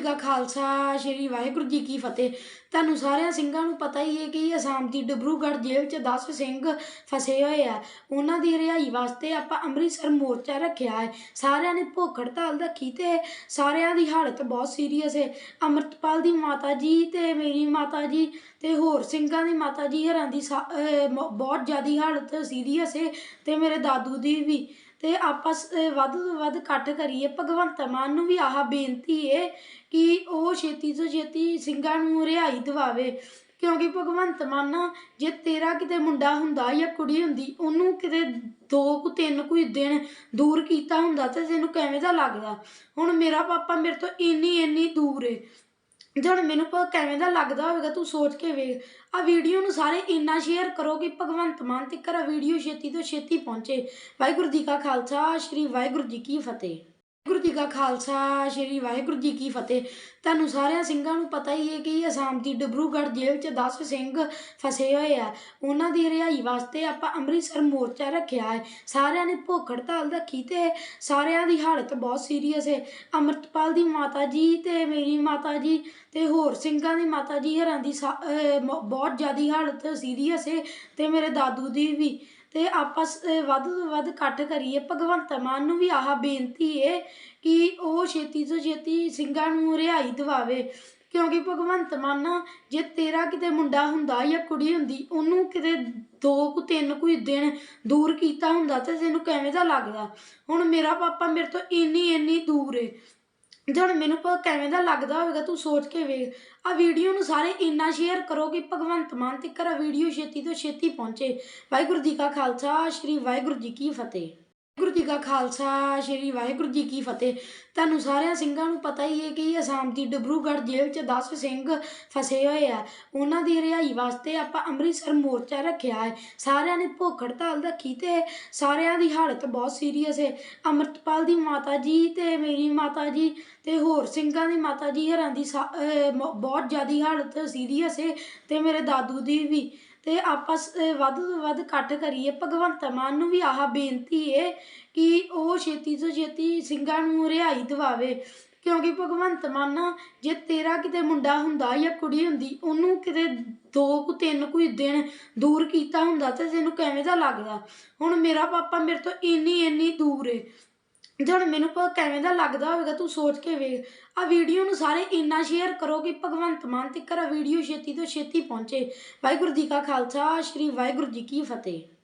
ਕਾ ਖਾਲਸਾ, ਸ਼੍ਰੀ ਵਾਹਿਗੁਰੂ ਜੀ ਕੀ ਫਤਿਹ। ਤੁਹਾਨੂੰ ਸਾਰਿਆਂ ਸਿੰਘਾਂ ਨੂੰ ਪਤਾ ਹੀ ਹੈ ਕਿ ਅਸਾਮ ਦੀ ਡਿਬਰੂਗੜ੍ਹ ਜੇਲ੍ਹ 'ਚ 10 ਸਿੰਘ ਫਸੇ ਹੋਏ ਆ। ਉਹਨਾਂ ਦੀ ਰਿਹਾਈ ਵਾਸਤੇ ਆਪਾਂ ਅੰਮ੍ਰਿਤਸਰ ਮੋਰਚਾ ਰੱਖਿਆ ਹੈ। ਸਾਰਿਆਂ ਨੇ ਭੁੱਖ ਹੜਤਾਲ ਰੱਖੀ ਤੇ ਸਾਰਿਆਂ ਦੀ ਹਾਲਤ ਬਹੁਤ ਸੀਰੀਅਸ ਹੈ। ਅੰਮ੍ਰਿਤਪਾਲ ਦੀ ਮਾਤਾ ਜੀ ਤੇ ਮੇਰੀ ਮਾਤਾ ਜੀ ਤੇ ਹੋਰ ਸਿੰਘਾਂ ਦੀ ਮਾਤਾ ਜੀ, ਹਰਾਂ ਦੀ ਸਾ- ਬਹੁਤ ਜ਼ਿਆਦੀ ਹਾਲਤ ਸੀਰੀਅਸ ਹੈ ਤੇ ਮੇਰੇ ਦਾਦੂ ਦੀ ਵੀ ਤੇ ਆਪਾਂ ਵੱਧ ਤੋਂ ਵੱਧ ਇਕੱਠ ਕਰੀਏ। ਭਗਵੰਤ ਮਾਨ ਨੂੰ ਵੀ ਆਹ ਬੇਨਤੀ ਏ ਕਿ ਉਹ ਛੇਤੀ ਤੋਂ ਛੇਤੀ ਸਿੰਘਾਂ ਨੂੰ ਰਿਹਾਈ ਦਿਵਾਵੇ। ਕਿਉਂਕਿ ਭਗਵੰਤ ਮਾਨ ਨਾ ਜੇ ਤੇਰਾ ਕਿਤੇ ਮੁੰਡਾ ਹੁੰਦਾ ਜਾਂ ਕੁੜੀ ਹੁੰਦੀ, ਉਹਨੂੰ ਕਿਤੇ ਦੋ ਕੁ, ਤਿੰਨ ਕੁ ਦਿਨ ਦੂਰ ਕੀਤਾ ਹੁੰਦਾ ਤੇ ਤੈਨੂੰ ਕਿਵੇਂ ਦਾ ਲੱਗਦਾ? ਹੁਣ ਮੇਰਾ ਪਾਪਾ ਮੇਰੇ ਤੋਂ ਇੰਨੀ ਇੰਨੀ ਦੂਰ ਏ। ਜਦ ਮੈਨੂੰ ਪ ਕਿਵੇਂ ਦਾ ਲੱਗਦਾ ਹੋਵੇਗਾ, ਤੂੰ ਸੋਚ ਕੇ ਵੇਖ। ਆ ਵੀਡੀਓ ਨੂੰ ਸਾਰੇ ਇੰਨਾ ਸ਼ੇਅਰ ਕਰੋ ਕਿ ਭਗਵੰਤ ਮਾਨ ਤੱਕ ਆ ਵੀਡੀਓ ਛੇਤੀ ਤੋਂ ਛੇਤੀ ਪਹੁੰਚੇ। ਵਾਹਿਗੁਰੂ ਜੀ ਕਾ ਖਾਲਸਾ, ਸ੍ਰੀ ਵਾਹਿਗੁਰੂ ਜੀ ਕੀ ਫਤਿਹ। ਵਾਹਿਗੁਰੂ ਜੀ ਕਾ ਖਾਲਸਾ, ਸ੍ਰੀ ਵਾਹਿਗੁਰੂ ਜੀ ਕੀ ਫਤਿਹ। ਤੁਹਾਨੂੰ ਸਾਰਿਆਂ ਸਿੰਘਾਂ ਨੂੰ ਪਤਾ ਹੀ ਹੈ ਕਿ ਅਸਾਮ ਦੀ ਡਿਬਰੂਗੜ੍ਹ ਜੇਲ੍ਹ 'ਚ 10 ਸਿੰਘ ਫਸੇ ਹੋਏ ਆ। ਉਹਨਾਂ ਦੀ ਰਿਹਾਈ ਵਾਸਤੇ ਆਪਾਂ ਅੰਮ੍ਰਿਤਸਰ ਮੋਰਚਾ ਰੱਖਿਆ ਹੈ। ਸਾਰਿਆਂ ਨੇ ਭੁੱਖ ਹੜਤਾਲ ਰੱਖੀ ਤੇ ਸਾਰਿਆਂ ਦੀ ਹਾਲਤ ਬਹੁਤ ਸੀਰੀਅਸ ਹੈ। ਅੰਮ੍ਰਿਤਪਾਲ ਦੀ ਮਾਤਾ ਜੀ ਤੇ ਮੇਰੀ ਮਾਤਾ ਜੀ ਤੇ ਹੋਰ ਸਿੰਘਾਂ ਦੀ ਮਾਤਾ ਜੀ, ਹਰਾਂ ਦੀ ਸਾ- ਬਹੁਤ ਜ਼ਿਆਦੀ ਹਾਲਤ ਸੀਰੀਅਸ ਹੈ ਤੇ ਮੇਰੇ ਦਾਦੂ ਦੀ ਵੀ ਤੇ ਆਪਾਂ ਵੱਧ ਤੋਂ ਵੱਧ ਇਕੱਠ ਕਰੀਏ। ਭਗਵੰਤ ਮਾਨ ਨੂੰ ਵੀ ਆਹ ਬੇਨਤੀ ਹੈ ਕਿ ਉਹ ਛੇਤੀ ਤੋਂ ਛੇਤੀ ਸਿੰਘਾਂ ਨੂੰ ਰਿਹਾਈ ਦਿਵਾਵੇ। ਕਿਉਂਕਿ ਭਗਵੰਤ ਮਾਨ ਨਾ, ਜੇ ਤੇਰਾ ਕਿਤੇ ਮੁੰਡਾ ਹੁੰਦਾ ਜਾਂ ਕੁੜੀ ਹੁੰਦੀ, ਉਹਨੂੰ ਕਿਤੇ ਦੋ ਕੁ, ਤਿੰਨ ਕੁ ਦਿਨ ਦੂਰ ਕੀਤਾ ਹੁੰਦਾ ਤੇ ਤੈਨੂੰ ਕਿਵੇਂ ਦਾ ਲੱਗਦਾ? ਹੁਣ ਮੇਰਾ ਪਾਪਾ ਮੇਰੇ ਤੋਂ ਇੰਨੀ ਇੰਨੀ ਦੂਰ ਏ। ਜਦ ਮੈਨੂੰ ਪ ਕਿਵੇਂ ਦਾ ਲੱਗਦਾ ਹੋਵੇਗਾ, ਤੂੰ ਸੋਚ ਕੇ ਵੇਖ। ਆ ਵੀਡੀਓ ਨੂੰ ਸਾਰੇ ਇੰਨਾ ਸ਼ੇਅਰ ਕਰੋ ਕਿ ਭਗਵੰਤ ਮਾਨ ਤੱਕ ਆ ਵੀਡੀਓ ਛੇਤੀ ਤੋਂ ਛੇਤੀ ਪਹੁੰਚੇ। ਵਾਹਿਗੁਰੂ ਜੀ ਕਾ ਖਾਲਸਾ, ਸ੍ਰੀ ਵਾਹਿਗੁਰੂ ਜੀ ਕੀ ਫਤਿਹ। ਵਾਹਿਗੁਰੂ ਜੀ ਕਾ ਖਾਲਸਾ, ਸ੍ਰੀ ਵਾਹਿਗੁਰੂ ਜੀ ਕੀ ਫਤਿਹ। ਤੁਹਾਨੂੰ ਸਾਰਿਆਂ ਸਿੰਘਾਂ ਨੂੰ ਪਤਾ ਹੀ ਹੈ ਕਿ ਅਸਾਮ ਦੀ ਡਿਬਰੂਗੜ੍ਹ ਜੇਲ੍ਹ 'ਚ 10 ਸਿੰਘ ਫਸੇ ਹੋਏ ਆ। ਉਹਨਾਂ ਦੀ ਰਿਹਾਈ ਵਾਸਤੇ ਆਪਾਂ ਅੰਮ੍ਰਿਤਸਰ ਮੋਰਚਾ ਰੱਖਿਆ ਹੈ। ਸਾਰਿਆਂ ਨੇ ਭੁੱਖ ਹੜਤਾਲ ਰੱਖੀ ਤੇ ਸਾਰਿਆਂ ਦੀ ਹਾਲਤ ਬਹੁਤ ਸੀਰੀਅਸ ਹੈ। ਅੰਮ੍ਰਿਤਪਾਲ ਦੀ ਮਾਤਾ ਜੀ ਤੇ ਮੇਰੀ ਮਾਤਾ ਜੀ ਤੇ ਹੋਰ ਸਿੰਘਾਂ ਦੀ ਮਾਤਾ ਜੀ, ਹਰਾਂ ਦੀ ਸਾ- ਬਹੁਤ ਜ਼ਿਆਦੀ ਹਾਲਤ ਸੀਰੀਅਸ ਹੈ ਤੇ ਮੇਰੇ ਦਾਦੂ ਦੀ ਵੀ ਤੇ ਆਪਾਂ ਵੱਧ ਤੋਂ ਵੱਧ ਇਕੱਠ ਕਰੀਏ। ਭਗਵੰਤ ਮਾਨ ਨੂੰ ਵੀ ਆਹ ਬੇਨਤੀ ਹੈ ਕਿ ਉਹ ਛੇਤੀ ਤੋਂ ਛੇਤੀ ਸਿੰਘਾਂ ਨੂੰ ਰਿਹਾਈ ਦਿਵਾਵੇ। ਕਿਉਂਕਿ ਭਗਵੰਤ ਮਾਨ ਨਾ, ਜੇ ਤੇਰਾ ਕਿਤੇ ਮੁੰਡਾ ਹੁੰਦਾ ਜਾਂ ਕੁੜੀ ਹੁੰਦੀ, ਉਹਨੂੰ ਕਿਤੇ ਦੋ ਕੁ, ਤਿੰਨ ਕੁ ਦਿਨ ਦੂਰ ਕੀਤਾ ਹੁੰਦਾ ਤੇ ਤੈਨੂੰ ਕਿਵੇਂ ਦਾ ਲੱਗਦਾ? ਹੁਣ ਮੇਰਾ ਪਾਪਾ ਮੇਰੇ ਤੋਂ ਇੰਨੀ ਇੰਨੀ ਦੂਰ ਏ। ਜਦ ਮੈਨੂੰ ਪ ਕਿਵੇਂ ਦਾ ਲੱਗਦਾ ਹੋਵੇਗਾ, ਤੂੰ ਸੋਚ ਕੇ ਵੇਖ। ਆ ਵੀਡੀਓ ਨੂੰ ਸਾਰੇ ਇੰਨਾ ਸ਼ੇਅਰ ਕਰੋ ਕਿ ਭਗਵੰਤ ਮਾਨ ਤੱਕ ਆ ਵੀਡੀਓ ਛੇਤੀ ਤੋਂ ਛੇਤੀ ਪਹੁੰਚੇ। ਵਾਹਿਗੁਰੂ ਜੀ ਕਾ ਖਾਲਸਾ, ਸ੍ਰੀ ਵਾਹਿਗੁਰੂ ਜੀ ਕੀ ਫਤਿਹ।